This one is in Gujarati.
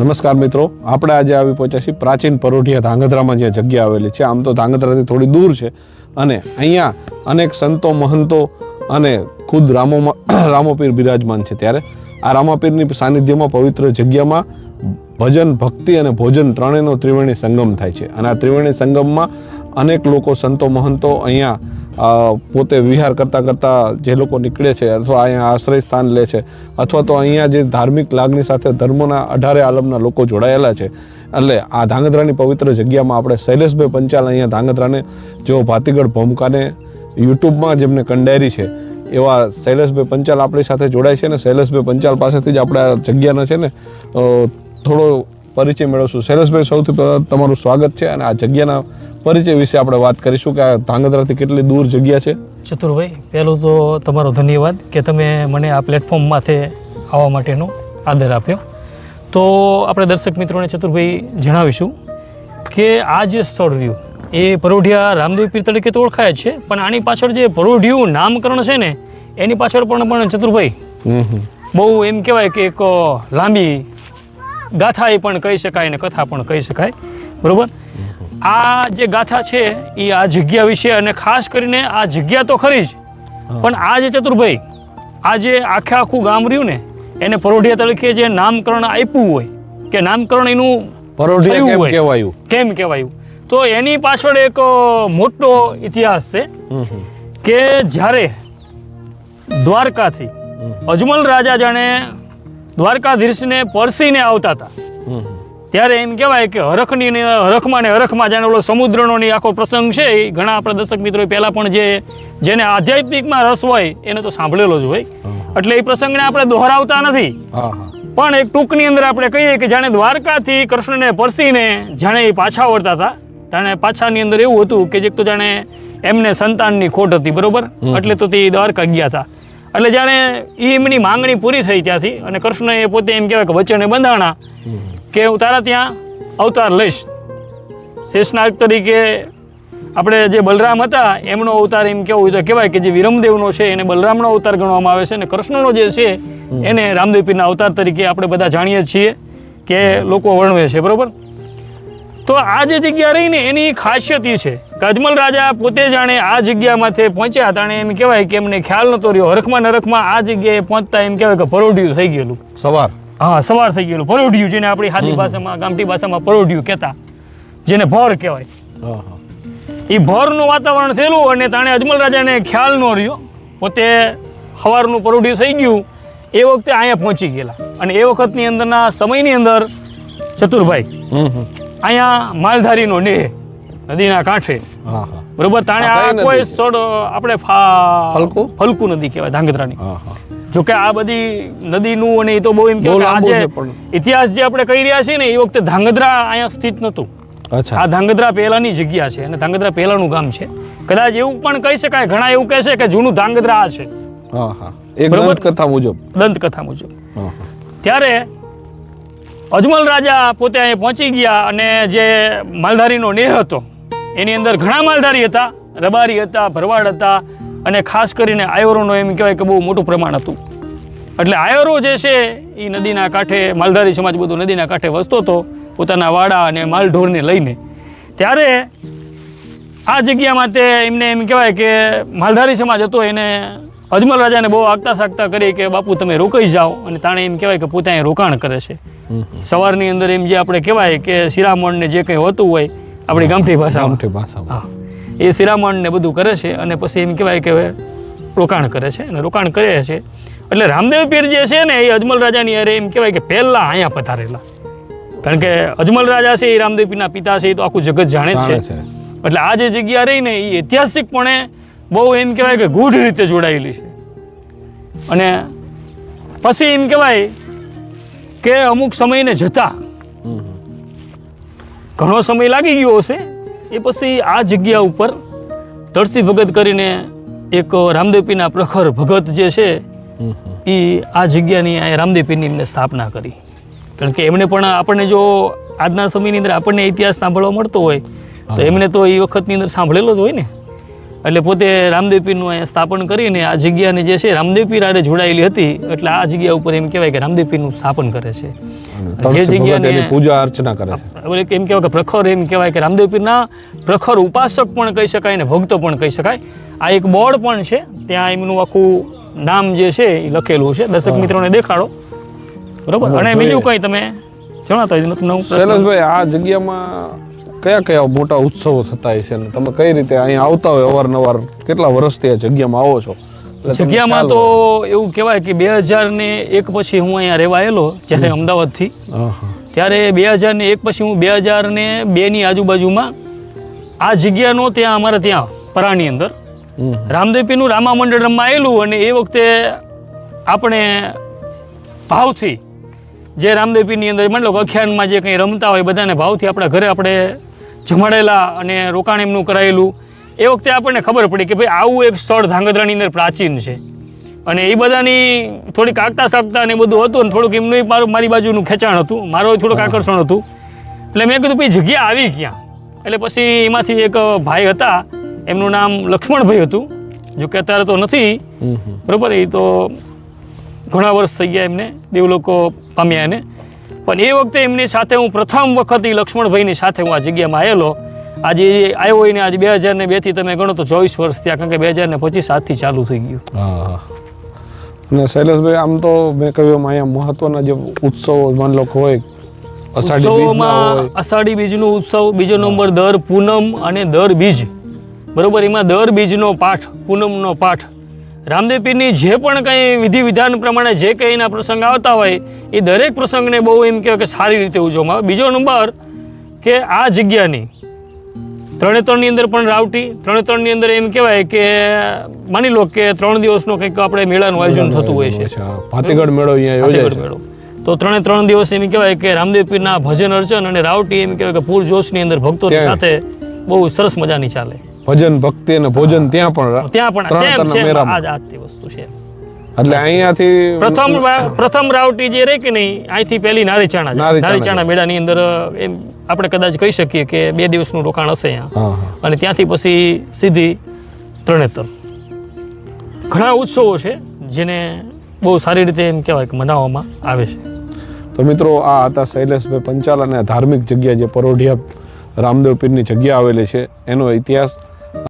નમસ્કાર મિત્રો. આપણે આજે આવી પહોંચ્યા છીએ પ્રાચીન પરોઢિયા ધાંગધ્રામાં જે જગ્યા આવેલી છે. આમ તો ધાંગધ્રાથી થોડી દૂર છે. અને અહીંયા અનેક સંતો, મહંતો અને ખુદ રામો રામોપીર બિરાજમાન છે ત્યારે. આ રામાપીરની સાનિધ્યમાં પવિત્ર જગ્યામાં ભજન, ભક્તિ અને ભોજન ત્રણેયનો ત્રિવેણી સંગમ થાય છે. અને આ ત્રિવેણી સંગમમાં અનેક લોકો, સંતો, મહંતો અહીંયા પોતે વિહાર કરતાં કરતાં જે લોકો નીકળે છે અથવા અહીંયા આશ્રય સ્થાન લે છે અથવા તો અહીંયા જે ધાર્મિક લાગણી સાથે ધર્મના અઢારે આલમના લોકો જોડાયેલા છે. એટલે આ ધાંગધ્રાની પવિત્ર જગ્યામાં આપણે શૈલેષભાઈ પંચાલ અહીંયા ધાંગધ્રાને, જેઓ ભાતીગઢ ભૂમકાને યુટ્યુબમાં જેમને કંડારી છે. એવા શૈલેષભાઈ પંચાલ આપણી સાથે જોડાય છે ને શૈલેષભાઈ પંચાલ પાસેથી જ આપણે આ જગ્યાના છે ને થોડો પરિચય મેળવશું. શૈલેષભાઈ સૌથી પહેલાં તમારું સ્વાગત છે અને આ જગ્યાના પરિચય વિશે આપણે વાત કરીશું કે આ ધાંગધ્રાથી કેટલી દૂર જગ્યા છે? ચતુરભાઈ પહેલું તો તમારો ધન્યવાદ કે તમે મને આ પ્લેટફોર્મ માથે આવવા માટેનો આદર આપ્યો. તો આપણે દર્શક મિત્રોને ચતુરભાઈ જણાવીશું કે આ જે સ્થળ રહ્યું એ પરોઢિયા રામદેવ પીર તરીકે તો ઓળખાય છે પણ આની પાછળ જે પરોઢિયું નામકરણ છે ને એની પાછળ પણ પણ ચતુરભાઈ બહુ એમ કહેવાય કે એક લાંબી ગાથા એ પણ કહી શકાય ને કથા પણ કહી શકાય. બરોબર? આ જે ગાથા છે એ આ જગ્યા વિશે અને ખાસ કરીને આ જગ્યા તો ખરી જ. પણ આ જે ચતુરભાઈ આ જે આખે આખું ગામ રહ્યું ને એને પરોઢિયા તરીકે જે નામકરણ આપ્યું હોય કે નામકરણ એનું પરોઢિયા. કહેવાયું? કેમ કહેવાયું? તો એની પાછળ એક મોટો ઇતિહાસ છે કે જ્યારે દ્વારકાથી અજમલ રાજા જાણે દ્વારકાધીશને પરસીને આવતા હતા. ત્યારે એમ કહેવાય કે હરખની ને હરખમાં ને હરખમાં જાણે ઓલો સમુદ્રનો ની આખો પ્રસંગ છે એ ઘણા આપણા દર્શક મિત્રો પહેલાં પણ જે જેને આધ્યાત્મિકમાં રસ હોય એને તો સાંભળેલો જ હોય. એટલે એ પ્રસંગને આપણે દોહરાવતા નથી. પણ એક ટૂંકની અંદર આપણે કહીએ કે જાણે દ્વારકાથી કૃષ્ણને પરસીને જાણે એ પાછા વળતા હતા. જાણે પાછાની અંદર એવું હતું કે જે તો જાણે એમને સંતાનની ખોટ હતી બરોબર? એટલે તો તે દ્વારકા ગયા હતા. એટલે જાણે એ એમની માંગણી પૂરી થઈ ત્યાંથી. અને કૃષ્ણએ પોતે એમ કહેવાય કે વચને બંધાણા કે હું તારા ત્યાં અવતાર લઈશ. શેષનાગ તરીકે આપણે જે બલરામ હતા, એમનો અવતાર એમ કેવું હોય તો કહેવાય કે જે વિરમદેવનો છે, એને બલરામનો અવતાર ગણવામાં આવે છે. અને કૃષ્ણનો જે છે, એને રામદેવ પીરના અવતાર તરીકે આપણે બધા જાણીએ છીએ કે લોકો વર્ણવે છે, બરાબર? તો આ જે જગ્યા રહીને એની ખાસિયત એ છે. અજમલ રાજા પોતે જાણે આ જગ્યામાંથી પહોંચ્યા તાણે એમ કહેવાય કે એમને ખ્યાલ નતો રહ્યો. હરખમાં નરખમાં આ જગ્યાએ પહોંચતા એમ કહેવાય કે પરોઢિયું થઈ ગયેલું. સવાર. હા સવાર થઈ ગયેલું. પરોઢિયું જેને આપણી હાથી ભાષામાં ગામઠી ભાષામાં પરોઢિયું કહેતા જેને ભોર કહેવાય. એ ભોરનું વાતાવરણ થયેલું અને તાણે અજમલ રાજાને ખ્યાલ ન રહ્યો. પોતે સવારનું પરોઢિયું થઈ ગયું. એ વખતે અહીંયા પહોંચી ગયેલા. અને એ વખતની અંદરના સમયની અંદર ચતુરભાઈ અહીંયા માલધારીનો નેહ નદીના કાંઠે. હા હા. બરોબર તાણે આ કોઈ? સ્થળ આપણે ફલકુ? ફલકુ નદી કહેવાય ધાંગધ્રાની. જો કે આ બધી નદીનું અને એ તો બહુ એમ કે આજે ઇતિહાસ જે આપણે કહી રહ્યા છીએ ને એ વખતે ધાંગધ્રા અહીંયા સ્થિત નહોતું. આ ધાંગધ્રા પહેલાની જગ્યા છે અને ધાંગધ્રા પહેલાનું ગામ છે. કદાચ એવું પણ કહી શકાય ઘણા એવું કહે છે કે જૂનું ધાંગધ્રા આ છે. હા હા. એક કથા મુજબ. દંતકથા મુજબ. ત્યારે અજમલ રાજા પોતે અહીં પહોંચી ગયા અને જે માલધારીનો નેહ હતો એની અંદર ઘણા માલધારી હતા રબારી હતા ભરવાડ હતા અને ખાસ કરીને આયોરોનું એમ કહેવાય કે બહુ મોટું પ્રમાણ હતું. એટલે આયોરો જે છે એ નદીના કાંઠે માલધારી સમાજ બધું નદીના કાંઠે વસતો હતો પોતાના વાડા અને માલઢોરને લઈને. ત્યારે આ જગ્યામાં તે એમને એમ કહેવાય કે માલધારી સમાજ હતો એને અજમલ રાજાને બહુ આગતા સાગતા કરી કે બાપુ તમે રોકાઈ જાઓ. અને તાણે એમ કહેવાય કે પોતે અહીં રોકાણ કરે છે. સવારની અંદર એમ જે આપણે કહેવાય કે શિરામણને જે કંઈ હોતું હોય આપણી ગામઠી ભાષામાં. ગામઠી ભાષામાં. એ શિરામણને બધું કરે છે અને પછી એમ કહેવાય કે રોકાણ કરે છે અને રોકાણ કરે છે. એટલે રામદેવ પીર જે છે ને એ અજમલ રાજાની અરે એમ કહેવાય કે પહેલાં અહીંયા પધારેલા. કારણ કે અજમલ રાજા છે એ રામદેવ પીરના પિતા છે એ તો આખું જગત જાણે જ છે. એટલે આ જે જગ્યા રહી ને એ ઐતિહાસિકપણે બહુ એમ કહેવાય કે ગૂઢ રીતે જોડાયેલી છે. અને પછી એમ કહેવાય કે અમુક સમયને જતા ઘણો સમય લાગી ગયો હશે. એ પછી આ જગ્યા ઉપર તળસી ભગત કરીને એક રામદેવપીના પ્રખર ભગત જે છે એ આ જગ્યાની આ રામદેવપીની એમને સ્થાપના કરી. કારણ કે એમણે પણ આપણને જો આજના સમયની અંદર આપણને ઇતિહાસ સાંભળવા મળતો હોય તો એમને તો એ વખતની અંદર સાંભળેલો જ હોય ને. એટલે પોતે રામદેવપીરનું અહીંયા સ્થાપન કરીને આ જગ્યાને જે છે રામદેવપીર આરે જોડાયેલી હતી એટલે આ જગ્યા ઉપર એમ કહેવાય કે રામદેવ પીરનું સ્થાપન કરે છે. જે જગ્યાને- પૂજા અર્ચના કરે છે. એમ કહેવાય કે પ્રખર એમ કહેવાય કે રામદેવપીરના પ્રખર ઉપાસક પણ કહી શકાય ને ભક્તો પણ કહી શકાય. આ એક બોર્ડ પણ છે ત્યાં એમનું આખું નામ જે છે એ લખેલું છે. દર્શક મિત્રોને દેખાડો. બરોબર? અને. બીજું કંઈ તમે પ્રશ્ન. શૈલેષભાઈ આ જગ્યામાં કયા કયા મોટા ઉત્સવો થતા હોય છે અને તમે કઈ રીતે અહીંયા આવતા હોય અવારનવાર? કેટલા વર્ષથી આ જગ્યામાં આવો છો? જગ્યામાં તો એવું કહેવાય કે બે હજાર ને એક પછી હું અહીંયા રહેવા આવેલો જ્યારે અમદાવાદથી. ત્યારે બે હજાર ને એક પછી હું બે હજાર ને બેની આજુબાજુમાં આ જગ્યાનો ત્યાં અમારે ત્યાં પરાની અંદર. રામદેવપીનું રામા મંડળ રમવા આવેલું અને એ વખતે આપણે ભાવથી જે રામદેવપીની અંદર માની લો અખ્યાનમાં જે કંઈ રમતા હોય બધાને ભાવથી આપણા ઘરે આપણે જમાડેલા અને રોકાણ એમનું કરાયેલું એ વખતે આપણને ખબર પડી કે ભાઈ આવું એક સ્થળ ધાંગધ્રાની અંદર પ્રાચીન છે. અને એ બધાની થોડીક આગતા સાગતા ને એ બધું હતું અને થોડુંક એમનું મારું મારી બાજુનું ખેંચાણ હતું મારું થોડુંક આકર્ષણ હતું. એટલે મેં કીધું ભાઈ જગ્યા આવી ક્યાં? એટલે પછી એમાંથી એક ભાઈ હતા એમનું નામ લક્ષ્મણભાઈ હતું જો કે અત્યારે તો નથી. બરોબર એ તો ઘણા વર્ષ થઈ ગયા એમને દેવલોકો પામ્યા એને. પણ એ વખતે એમની સાથે હું પ્રથમ વખત એ લક્ષ્મણભાઈની સાથે હું આ જગ્યામાં આવેલો આજે આવ્યો હોય ને આજે બે હજાર ને બેથી તમે ગણો તો ચોવીસ વર્ષ થયા કારણ કે બે હજાર ને પચીસ આજથી ચાલુ થઈ ગયું. અને શૈલેષભાઈ આમ તો મેં કહ્યું એમ અહીંયા મહત્વના જે ઉત્સવો માન લોકો હોય અષાઢી ઉત્સવોમાં અષાઢી બીજનો ઉત્સવ બીજો નંબર દર પૂનમ અને દર બીજ. બરોબર? એમાં દર બીજનો પાઠ પૂનમનો પાઠ. રામદેવ પીરની જે પણ કંઈ વિધિ વિધાન પ્રમાણે જે કંઈ એના પ્રસંગ આવતા હોય એ દરેક પ્રસંગને બહુ એમ કહેવાય કે સારી રીતે ઉજવવામાં આવે. બીજો નંબર કે આ જગ્યાની ત્રણે ત્રણની અંદર પણ રાવટી ત્રણે ત્રણની અંદર એમ કહેવાય કે માની લો કે ત્રણ દિવસનો કંઈક આપણે મેળાનું આયોજન થતું હોય છે. હા, ભાતીગઢ મેળો અહીંયા યોજાય મેળો. તો ત્રણે ત્રણ દિવસ એમ કહેવાય કે રામદેવ પીરના ભજન અર્ચન અને રાવટી એમ કહેવાય કે પૂરજોશની અંદર ભક્તો સાથે બહુ સરસ મજાની ચાલે. ભજન ભક્તિ અને ભોજન ત્યાં પણ ત્યાં પણ ત્રણ સેમ સેમ આ જ આ જ તે વસ્તુ છે. એટલે અહીંયાથી પ્રથમ પ્રથમ રાવટી જે રહે કે નહીં અહીંથી પહેલી નારીચાણા ચાણા નારીચાણા નારીચાણા મેળાની અંદર એમ આપણે કદાચ કહી શકીએ કે બે દિવસનું રોકાણ હશે અહીંયા. અને ત્યાંથી પછી સીધી ત્રણેતર. ઘણા ઉત્સવો છે જેને બહુ સારી રીતે એમ કહેવાય કે મનાવવામાં આવે છે. તો મિત્રો આ હતા શૈલેષભાઈ પંચાલ અને ધાર્મિક જગ્યા જે પરોઢિયા રામદેવ પીરની જગ્યા આવેલી છે એનો ઇતિહાસ